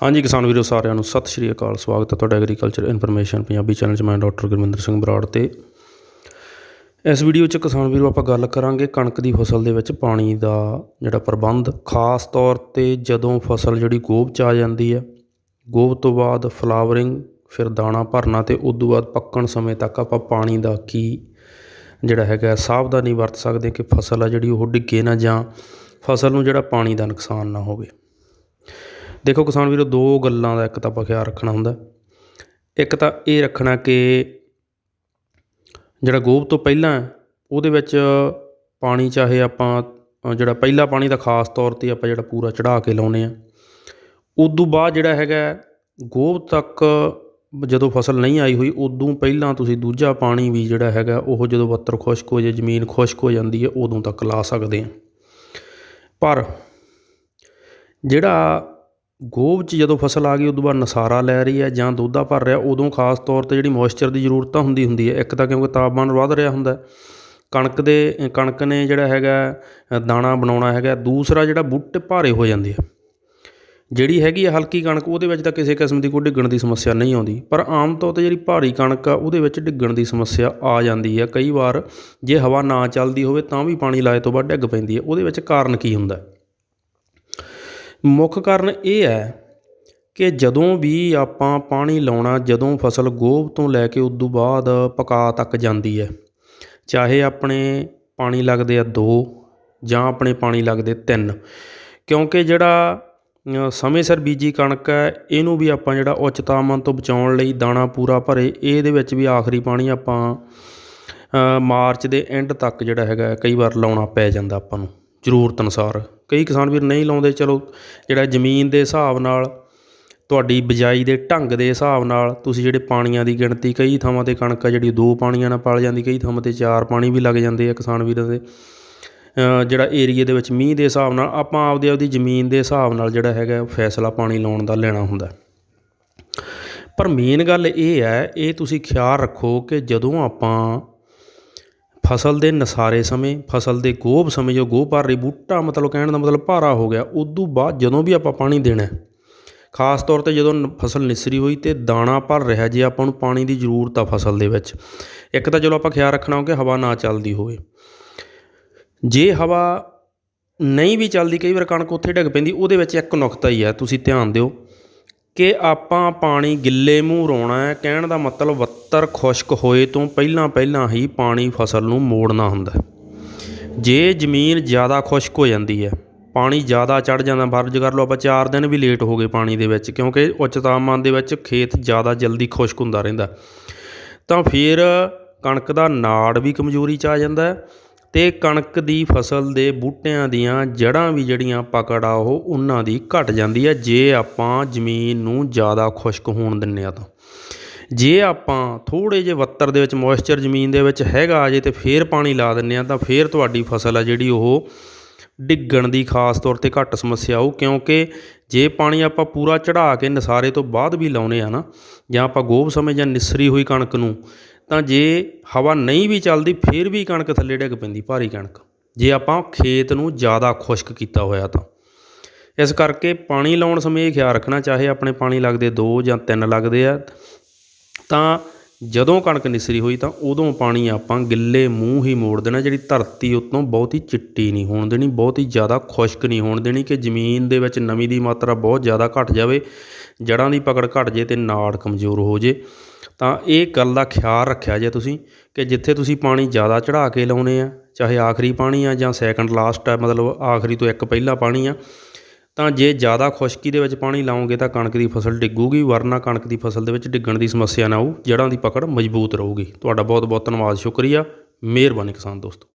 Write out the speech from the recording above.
ਹਾਂਜੀ ਕਿਸਾਨ ਵੀਰੋ ਸਾਰਿਆਂ ਨੂੰ ਸਤਿ ਸ਼੍ਰੀ ਅਕਾਲ, ਸਵਾਗਤ ਹੈ ਤੁਹਾਡਾ ਐਗਰੀਕਲਚਰ ਇਨਫੋਰਮੇਸ਼ਨ ਪੰਜਾਬੀ ਚੈਨਲ 'ਚ। ਮੈਂ ਡਾਕਟਰ ਗੁਰਵਿੰਦਰ ਸਿੰਘ ਬਰਾੜ ਤੇ। ਇਸ ਵੀਡੀਓ 'ਚ ਕਿਸਾਨ ਵੀਰੋ ਆਪਾਂ ਗੱਲ ਕਰਾਂਗੇ ਕਣਕ ਦੀ ਫਸਲ ਦੇ ਵਿੱਚ ਪਾਣੀ ਦਾ ਜਿਹੜਾ ਪ੍ਰਬੰਧ, ਖਾਸ ਤੌਰ ਤੇ ਜਦੋਂ ਫਸਲ ਜਿਹੜੀ ਗੋਭ 'ਚ ਆ ਜਾਂਦੀ ਹੈ, ਗੋਭ ਤੋਂ ਬਾਅਦ ਫਲਾਵਰਿੰਗ, ਫਿਰ ਦਾਣਾ ਭਰਨਾ ਤੇ ਉਸ ਤੋਂ ਬਾਅਦ ਪੱਕਣ ਸਮੇਂ ਤੱਕ ਆਪਾਂ ਪਾਣੀ ਦਾ ਕੀ ਜਿਹੜਾ ਹੈਗਾ ਸਾਵਧਾਨੀ ਵਰਤ ਸਕਦੇ ਕਿ ਫਸਲ ਆ ਜਿਹੜੀ ਉਹ ਡਿੱਗੇ ਨਾ ਜਾਂ ਫਸਲ ਨੂੰ ਜਿਹੜਾ ਪਾਣੀ ਦਾ ਨੁਕਸਾਨ ਨਾ ਹੋਵੇ। ਦੇਖੋ ਕਿਸਾਨ ਵੀਰੋ, ਦੋ ਗੱਲਾਂ ਦਾ ਇੱਕ ਤਾਂ ਆਪਾਂ ਖਿਆਲ ਰੱਖਣਾ ਹੁੰਦਾ। ਇੱਕ ਤਾਂ ਇਹ ਰੱਖਣਾ ਕਿ ਜਿਹੜਾ ਗੋਭ ਤੋਂ ਪਹਿਲਾਂ ਉਹਦੇ ਵਿੱਚ ਪਾਣੀ ਚਾਹੇ ਆਪਾਂ ਜਿਹੜਾ ਪਹਿਲਾ ਪਾਣੀ ਦਾ ਖਾਸ ਤੌਰ ਤੇ ਆਪਾਂ ਜਿਹੜਾ ਪੂਰਾ ਚੜਾ ਕੇ ਲਾਉਨੇ ਆ ਉਦੋਂ ਬਾਅਦ ਜਿਹੜਾ ਹੈਗਾ ਗੋਭ ਤੱਕ ਜਦੋਂ ਫਸਲ ਨਹੀਂ ਆਈ ਹੋਈ, ਉਦੋਂ ਪਹਿਲਾਂ ਤੁਸੀਂ ਦੂਜਾ ਪਾਣੀ ਵੀ ਜਿਹੜਾ ਹੈਗਾ, ਉਹ ਜਦੋਂ ਬੱਤਰ ਖੁਸ਼ਕ ਹੋ ਜੇ, ਜ਼ਮੀਨ ਖੁਸ਼ਕ ਹੋ ਜਾਂਦੀ ਹੈ, ਉਦੋਂ ਤੱਕ ਲਾ ਸਕਦੇ ਆ ਪਰ ਜਿਹੜਾ ਗੋਭ 'ਚ ਜਦੋਂ ਫਸਲ ਆ ਗਈ, ਉਦੋਂ ਬਾਅਦ ਨਸਾਰਾ ਲੈ ਰਹੀ ਹੈ ਜਾਂ ਦੋਧਾ ਭਰ ਰਿਹਾ, ਉਦੋਂ ਖਾਸ ਤੌਰ ਤੇ ਜਿਹੜੀ ਮੋਇਸਚਰ ਦੀ ਜ਼ਰੂਰਤ ਤਾਂ ਹੁੰਦੀ ਹੁੰਦੀ ਹੈ। ਇੱਕ ਤਾਂ ਕਿਉਂਕਿ ਤਾਪਮਾਨ ਵਧ ਰਿਹਾ ਹੁੰਦਾ ਕਣਕ ਦੇ, ਕਣਕ ਨੇ ਜਿਹੜਾ ਹੈਗਾ, ਦਾਣਾ ਬਣਾਉਣਾ ਹੈਗਾ, ਦੂਸਰਾ ਜਿਹੜਾ ਬੂਟੇ ਭਾਰੇ ਹੋ ਜਾਂਦੇ ਆ। ਜਿਹੜੀ ਹੈਗੀ ਆ ਹਲਕੀ ਕਣਕ, ਉਹਦੇ ਵਿੱਚ ਤਾਂ ਕਿਸੇ ਕਿਸਮ ਦੀ ਕੋਈ ਡਿੱਗਣ ਦੀ ਸਮੱਸਿਆ ਨਹੀਂ ਆਉਂਦੀ। ਪਰ ਆਮ ਤੌਰ ਤੇ ਜਿਹੜੀ ਭਾਰੀ ਕਣਕ ਆ, ਉਹਦੇ ਵਿੱਚ ਡਿੱਗਣ ਦੀ ਸਮੱਸਿਆ ਆ ਜਾਂਦੀ ਹੈ। ਕਈ ਵਾਰ ਜੇ ਹਵਾ ਨਾ ਚੱਲਦੀ ਹੋਵੇ, ਤਾਂ ਵੀ ਪਾਣੀ ਲਾਏ ਤੋਂ ਬਾਅਦ ਡਿੱਗ ਪੈਂਦੀ ਹੈ। ਉਹਦੇ ਵਿੱਚ ਕਾਰਨ ਕੀ ਹੁੰਦਾ ਮੁੱਖ ਕਾਰਨ ਇਹ ਹੈ ਕਿ ਜਦੋਂ ਵੀ ਆਪਾਂ ਪਾਣੀ ਲਾਉਣਾ, ਜਦੋਂ ਫਸਲ ਗੋਭ ਤੋਂ ਲੈ ਕੇ ਉਦੋਂ ਬਾਅਦ ਪਕਾ ਤੱਕ ਜਾਂਦੀ ਹੈ, ਚਾਹੇ ਆਪਣੇ ਪਾਣੀ ਲੱਗਦੇ ਆ ਦੋ ਜਾਂ ਆਪਣੇ ਪਾਣੀ ਲੱਗਦੇ ਤਿੰਨ, ਕਿਉਂਕਿ ਜਿਹੜਾ ਸਮੇਂ ਸਿਰ ਬੀਜੀ ਕਣਕ ਹੈ, ਇਹਨੂੰ ਵੀ ਆਪਾਂ ਜਿਹੜਾ ਉੱਚ ਤਾਪਮਾਨ ਤੋਂ ਬਚਾਉਣ ਲਈ ਦਾਣਾ ਪੂਰਾ ਭਰੇ, ਇਹਦੇ ਵਿੱਚ ਵੀ ਆਖਰੀ ਪਾਣੀ ਆਪਾਂ ਮਾਰਚ ਦੇ ਐਂਡ ਤੱਕ ਜਿਹੜਾ ਹੈਗਾ, ਕਈ ਵਾਰ ਲਾਉਣਾ ਪੈ ਜਾਂਦਾ ਆਪਾਂ ਨੂੰ। ਜ਼ਰੂਰਤ ਅਨੁਸਾਰ। ਕਈ ਕਿਸਾਨ ਵੀਰ ਨਹੀਂ ਲਾਉਂਦੇ, ਚਲੋ ਜਿਹੜਾ ਜ਼ਮੀਨ ਦੇ ਹਿਸਾਬ ਨਾਲ, ਤੁਹਾਡੀ ਬਿਜਾਈ ਦੇ ਢੰਗ ਦੇ ਹਿਸਾਬ ਨਾਲ ਤੁਸੀਂ ਜਿਹੜੇ ਪਾਣੀਆਂ ਦੀ ਗਿਣਤੀ, ਕਈ ਥਾਵਾਂ ਤੇ ਕਣਕ ਆ ਜਿਹੜੀ ਦੋ ਪਾਣੀਆਂ ਨਾਲ ਪਲ ਜਾਂਦੀ, ਕਈ ਥਾਵਾਂ ਤੇ ਚਾਰ ਪਾਣੀ ਵੀ ਲੱਗ ਜਾਂਦੇ ਆ ਕਿਸਾਨ ਵੀਰਾਂ ਦੇ। ਜਿਹੜਾ ਏਰੀਏ ਦੇ ਵਿੱਚ ਮੀਂਹ ਦੇ ਹਿਸਾਬ ਨਾਲ, ਆਪਾਂ ਆਪਦੇ ਆਪਦੀ ਜ਼ਮੀਨ ਦੇ ਹਿਸਾਬ ਨਾਲ ਜਿਹੜਾ ਹੈਗਾ ਫੈਸਲਾ ਪਾਣੀ ਲਾਉਣ ਦਾ ਲੈਣਾ ਹੁੰਦਾ। ਪਰ ਮੇਨ ਗੱਲ ਇਹ ਹੈ, ਇਹ ਤੁਸੀਂ ਖਿਆਲ ਰੱਖੋ ਕਿ ਜਦੋਂ ਆਪਾਂ ਫਸਲ ਦੇ ਨਸਾਰੇ ਸਮੇਂ, ਫਸਲ ਦੇ ਗੋਭ ਸਮੇਂ, ਜੋ ਗੋਭ ਭਰ ਰਹੀ ਬੂਟਾ ਮਤਲਬ ਕਹਿਣ ਦਾ ਮਤਲਬ ਭਾਰਾ ਹੋ ਗਿਆ, ਉਦੋਂ ਬਾਅਦ ਜਦੋਂ ਵੀ ਆਪਾਂ ਪਾਣੀ ਦੇਣਾ ਖਾਸ ਤੌਰ ਤੇ ਜਦੋਂ ਨ- ਫਸਲ ਨਿਸਰੀ ਹੋਈ ਤੇ ਦਾਣਾ ਭਰ ਰਿਹਾ ਜੇ ਆਪਾਂ ਨੂੰ ਪਾਣੀ ਦੀ ਜ਼ਰੂਰਤ ਆ ਫਸਲ ਦੇ ਵਿੱਚ, ਇੱਕ ਤਾਂ ਚਲੋ ਆਪਾਂ ਖਿਆਲ ਰੱਖਣਾ ਹੋ ਕਿ ਹਵਾ ਨਾ ਚੱਲਦੀ ਹੋਵੇ। ਜੇ ਹਵਾ ਨਹੀਂ ਵੀ ਚੱਲਦੀ, ਕਈ ਵਾਰ ਕਣਕ ਉੱਥੇ ਡਿੱਗ ਪੈਂਦੀ, ਉਹਦੇ ਵਿੱਚ ਇੱਕ ਨੁਕਤਾ ਹੀ ਹੈ, ਤੁਸੀਂ ਧਿਆਨ ਦਿਓ। ਕਿ ਆਪਾਂ ਪਾਣੀ ਗਿੱਲੇ ਮੂੰਹ ਰੋਣਾ ਹੈ, ਕਹਿਣ ਦਾ ਮਤਲਬ ਵੱਤਰ ਖੁਸ਼ਕ ਹੋਏ ਤੋਂ ਪਹਿਲਾਂ ਪਹਿਲਾਂ ਹੀ ਪਾਣੀ ਫਸਲ ਨੂੰ ਮੋੜਨਾ ਹੁੰਦਾ ਜੇ ਜ਼ਮੀਨ ਜ਼ਿਆਦਾ ਖੁਸ਼ਕ ਹੋ ਜਾਂਦੀ ਹੈ, ਪਾਣੀ ਜ਼ਿਆਦਾ ਚੜ ਜਾਂਦਾ, ਫਰਜ਼ ਕਰ ਲਓ ਆਪਾਂ 4 ਦਿਨ ਵੀ ਲੇਟ ਹੋ ਗਏ ਪਾਣੀ ਦੇ ਵਿੱਚ, ਕਿਉਂਕਿ ਉੱਚ ਤਾਪਮਾਨ ਦੇ ਵਿੱਚ ਖੇਤ ਜ਼ਿਆਦਾ ਜਲਦੀ ਖੁਸ਼ਕ ਹੁੰਦਾ ਰਹਿੰਦਾ ਤਾਂ ਫਿਰ ਕਣਕ ਦਾ ਨਾੜ ਵੀ ਕਮਜ਼ੋਰੀ ਚ ਆ ਜਾਂਦਾ ਹੈ ਅਤੇ ਕਣਕ ਦੀ ਫਸਲ ਦੇ ਬੂਟਿਆਂ ਦੀਆਂ ਜੜ੍ਹਾਂ ਵੀ ਜਿਹੜੀਆਂ ਪਕੜ ਆ, ਉਹ ਉਹਨਾਂ ਦੀ ਘੱਟ ਜਾਂਦੀ ਹੈ ਜੇ ਆਪਾਂ ਜ਼ਮੀਨ ਨੂੰ ਜ਼ਿਆਦਾ ਖੁਸ਼ਕ ਹੋਣ ਦਿੰਦੇ ਆ ਤਾਂ। ਜੇ ਆਪਾਂ ਥੋੜ੍ਹੇ ਜਿਹੇ ਵੱਤਰ ਦੇ ਵਿੱਚ, ਮੋਇਸਚਰ ਜ਼ਮੀਨ ਦੇ ਵਿੱਚ ਹੈਗਾ ਜੇ ਤੇ ਫੇਰ ਪਾਣੀ ਲਾ ਦਿੰਦੇ ਆ ਤਾਂ ਫੇਰ ਤੁਹਾਡੀ ਫਸਲ ਆ ਜਿਹੜੀ ਉਹ ਡਿੱਗਣ ਦੀ ਖਾਸ ਤੌਰ ਤੇ ਘੱਟ ਸਮੱਸਿਆ ਆਊ। ਕਿਉਂਕਿ ਜੇ ਪਾਣੀ ਆਪਾਂ ਪੂਰਾ ਚੜਾ ਕੇ ਨਸਾਰੇ ਤੋਂ ਬਾਅਦ ਵੀ ਲਾਉਨੇ ਆ ਨਾ, ਜਾਂ ਆਪਾਂ ਗੋਭ ਸਮੇਂ ਜਾਂ ਨਿਸਰੀ ਹੋਈ ਕਣਕ ਨੂੰ ਤਾਂ ਜੇ ਹਵਾ ਨਹੀਂ ਵੀ ਚੱਲਦੀ, ਫਿਰ ਵੀ ਕਣਕ ਥੱਲੇ ਡਿੱਗ ਪੈਂਦੀ, ਭਾਰੀ ਕਣਕ। ਜੇ ਆਪਾਂ ਖੇਤ ਨੂੰ ਜ਼ਿਆਦਾ ਖੁਸ਼ਕ ਕੀਤਾ ਹੋਇਆ ਤਾਂ। ਇਸ ਕਰਕੇ ਪਾਣੀ ਲਾਉਣ ਸਮੇਂ ਇਹ ਖਿਆਲ ਰੱਖਣਾ, ਚਾਹੇ ਆਪਣੇ ਪਾਣੀ ਲੱਗਦੇ ਦੋ ਜਾਂ ਤਿੰਨ ਲੱਗਦੇ ਆ, ਤਾਂ ਜਦੋਂ ਕਣਕ ਨਿਸਰੀ ਹੋਈ ਤਾਂ ਉਦੋਂ ਪਾਣੀ ਆਪਾਂ ਗਿੱਲੇ ਮੂੰਹ ਹੀ ਮੋੜ ਦੇਣਾ, ਜਿਹੜੀ ਧਰਤੀ ਉਤੋਂ ਬਹੁਤੀ ਚਿੱਟੀ ਨਹੀਂ ਹੋਣ ਦੇਣੀ, ਬਹੁਤੀ ਜ਼ਿਆਦਾ ਖੁਸ਼ਕ ਨਹੀਂ ਹੋਣ ਦੇਣੀ ਕਿ ਜ਼ਮੀਨ ਦੇ ਵਿੱਚ ਨਮੀ ਦੀ ਮਾਤਰਾ ਬਹੁਤ ਜ਼ਿਆਦਾ ਘਟ ਜਾਵੇ, ਜੜ੍ਹਾਂ ਦੀ ਪਕੜ ਘਟ ਜੇ ਤੇ ਨਾੜ ਕਮਜ਼ੋਰ ਹੋ ਜੇ। ਤਾਂ ਇਹ ਗੱਲ ਦਾ ਖਿਆਲ ਰੱਖਿਆ ਜੇ ਤੁਸੀਂ ਕਿ ਜਿੱਥੇ ਤੁਸੀਂ ਪਾਣੀ ਜ਼ਿਆਦਾ ਚੜ੍ਹਾ ਕੇ ਲਾਉਨੇ ਆ, ਚਾਹੇ ਆਖਰੀ ਪਾਣੀ ਆ ਜਾਂ ਸੈਕੰਡ ਲਾਸਟ ਆ, ਮਤਲਬ ਆਖਰੀ ਤੋਂ ਇੱਕ ਪਹਿਲਾ ਪਾਣੀ ਆ, ਤਾਂ ਜੇ ਜ਼ਿਆਦਾ ਖੁਸ਼ਕੀ ਦੇ ਵਿੱਚ ਪਾਣੀ ਲਾਓਗੇ ਤਾਂ ਕਣਕ ਦੀ ਫਸਲ ਡਿੱਗੂਗੀ, ਵਰਨਾ ਕਣਕ ਦੀ ਫਸਲ ਦੇ ਵਿੱਚ ਡਿੱਗਣ ਦੀ ਸਮੱਸਿਆ ਨਾ ਆਊ, ਜੜ੍ਹਾਂ ਦੀ ਪਕੜ ਮਜ਼ਬੂਤ ਰਹੂਗੀ। ਤੁਹਾਡਾ ਬਹੁਤ ਬਹੁਤ ਧੰਨਵਾਦ, ਸ਼ੁਕਰੀਆ। ਮਿਹਰਬਾਨੀ ਕਿਸਾਨ ਦੋਸਤੋ।